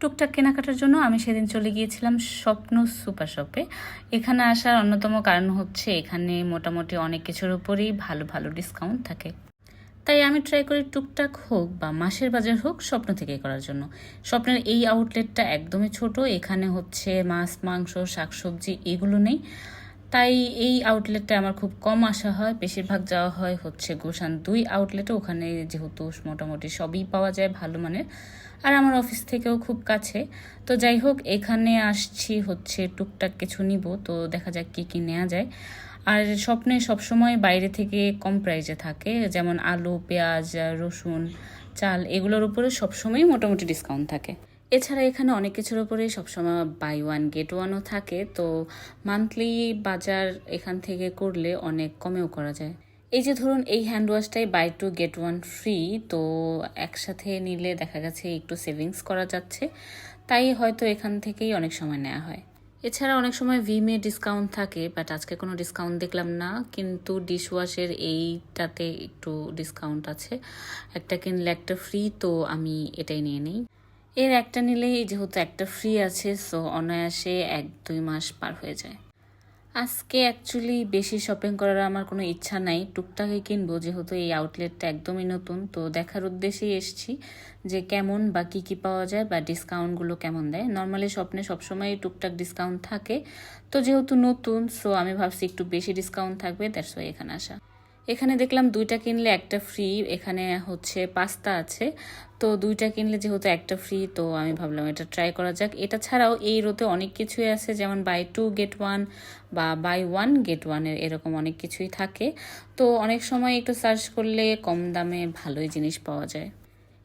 টুকটাক কেনাকাটার জন্য আমি সেদিন চলে গিয়েছিলাম স্বপ্ন সুপার শপে। এখানে আসার অন্যতম কারণ হচ্ছে এখানে মোটামুটি অনেক কিছুর উপরেই ভালো ভালো ডিসকাউন্ট থাকে। তাই আমি ট্রাই করি টুকটাক হোক বা মাসের বাজার হোক স্বপ্ন থেকে করার জন্য। স্বপ্নের এই আউটলেটটা একদমই ছোট, এখানে হচ্ছে মাছ, মাংস, শাকসবজি এগুলো নেই। তাই এই আউটলেটে আমার খুব কম আসা হয়। বেশিরভাগ যাওয়া হয় হচ্ছে গোসান দুই আউটলেটে ওখানে যেহেতু মোটামুটি সবই পাওয়া যায় ভালো মানের। আর আমার অফিস থেকেও খুব কাছে। তো যাই হোক, এখানে আসছি হচ্ছে টুকটাক কিছু নিব। তো দেখা যাক কী কী নেওয়া যায়। আর স্বপ্নে সবসময় বাইরে থেকে কম প্রাইজে থাকে। যেমন আলু, পেঁয়াজ, রসুন, চাল এগুলোর উপরে সবসময়ই মোটামুটি ডিসকাউন্ট থাকে। এছাড়া এখানে অনেক কিছুর উপরে সবসময় বাই ওয়ান গেট ওয়ানও থাকে। তো মান্থলি বাজার এখান থেকে করলে অনেক কমেও করা যায়। এই যে ধরুন, এই hand ওয়াশটাই buy two get one free তো একসাথে নিলে দেখা গেছে একটু সেভিংস করা যাচ্ছে। তাই হয়তো এখান থেকেই অনেক সময় নেওয়া হয়। এছাড়া অনেক সময় ভিমে ডিসকাউন্ট থাকে বাট আজকে কোনো ডিসকাউন্ট দেখলাম না। কিন্তু ডিশওয়াশের এইটাতে একটু ডিসকাউন্ট আছে। একটা কিনলে একটা ফ্রি তো আমি এটাই নিয়ে নিই। এর একটা নিলেই যেহেতু একটা ফ্রি আছে সো অনায়াসে এক, দুই মাস পার হয়ে যায়। আজকে অ্যাকচুয়ালি বেশি শপিং করার আমার কোনো ইচ্ছা নাই। টুকটাকই কিনবো, যেহেতু এই আউটলেটটা একদমই নতুন, তো দেখার উদ্দেশ্যেই এসছি যে কেমন বা কী কী পাওয়া যায় বা ডিসকাউন্টগুলো কেমন দেয়। নর্মালি স্বপ্নে সবসময় টুকটাক ডিসকাউন্ট থাকে, তো যেহেতু নতুন সো আমি ভাবছি একটু বেশি ডিসকাউন্ট থাকবে দ্যাটস ওয়াই এখানে আসা। এখানে দেখলাম দুইটা কিনলে একটা ফ্রি এখানে হচ্ছে পাস্তা আছে। তো দুইটা কিনলে যেহেতু একটা ফ্রি তো আমি ভাবলাম এটা ট্রাই করা যাক। এটা ছাড়াও এই রোতে অনেক কিছুই আছে, যেমন বাই টু গেট ওয়ান বা বাই ওয়ান গেট ওয়ানের এরকম অনেক কিছুই থাকে। তো অনেক সময় একটু সার্চ করলে কম দামে ভালোই জিনিস পাওয়া যায়।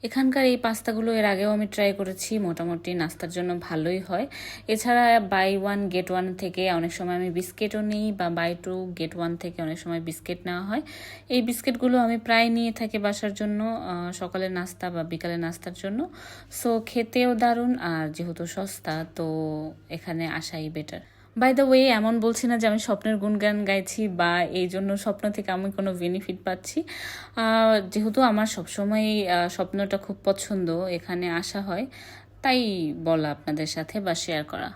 এখানকার এই পাস্তাগুলো এর আগেও আমি ট্রাই করেছি, মোটামুটি নাস্তার জন্য ভালোই হয়। এছাড়া বাই ওয়ান গেট ওয়ান থেকে অনেক সময় আমি বিস্কিটও নিই বা বাই টু গেট ওয়ান থেকে অনেক সময় বিস্কিট নেওয়া হয়। এই বিস্কিটগুলো আমি প্রায় নিয়ে থাকি বাসার জন্য সকালের নাস্তা বা বিকালের নাস্তার জন্য। সো খেতেও দারুণ আর যেহেতু সস্তা, তো এখানে আসাই বেটার বাই দ্য ওয়ে এমন বলছি না যে আমি স্বপ্নের গুণগান গাইছি বা এই জন্য স্বপ্ন থেকে আমি কোনো বেনিফিট পাচ্ছি। যেহেতু আমার সবসময় স্বপ্নটা খুব পছন্দ, এখানে আসা হয়, তাই বলা আপনাদের সাথে বা শেয়ার করা।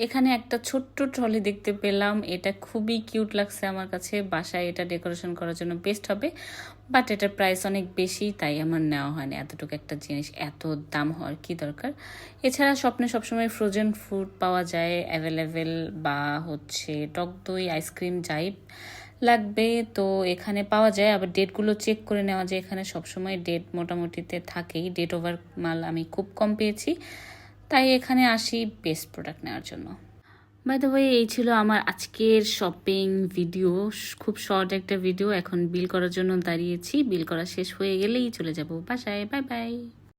এখানে একটা ছোট্ট ট্রলি দেখতে পেলাম। এটা খুবই কিউট লাগছে আমার কাছে। বাসায় এটা ডেকোরেশন করার জন্য বেস্ট হবে। বাট এটার প্রাইস অনেক বেশি, তাই আমার নেওয়া হয়নি। এতটুকু একটা জিনিস, এত দাম হওয়ার কি দরকার? এছাড়া স্বপ্নে সবসময় ফ্রোজেন ফুড পাওয়া যায় অ্যাভেলেবেল বা হচ্ছে টক দই আইসক্রিম যাই লাগবে। তো এখানে পাওয়া যায়, আবার ডেটগুলো চেক করে নেওয়া যায়। এখানে সবসময় ডেট মোটামুটিতে থাকেই। ডেট ওভার মাল আমি খুব কম পেয়েছি। তাই এখানে আসি বেস্ট প্রোডাক্ট নেওয়ার জন্য। বাই দ্য ওয়ে এই ছিল আমার আজকের শপিং ভিডিও খুব শর্ট একটা ভিডিও এখন বিল করার জন্য দাঁড়িয়েছি। বিল করা শেষ হয়ে গেলেই চলে যাব। বাসায়। Bye bye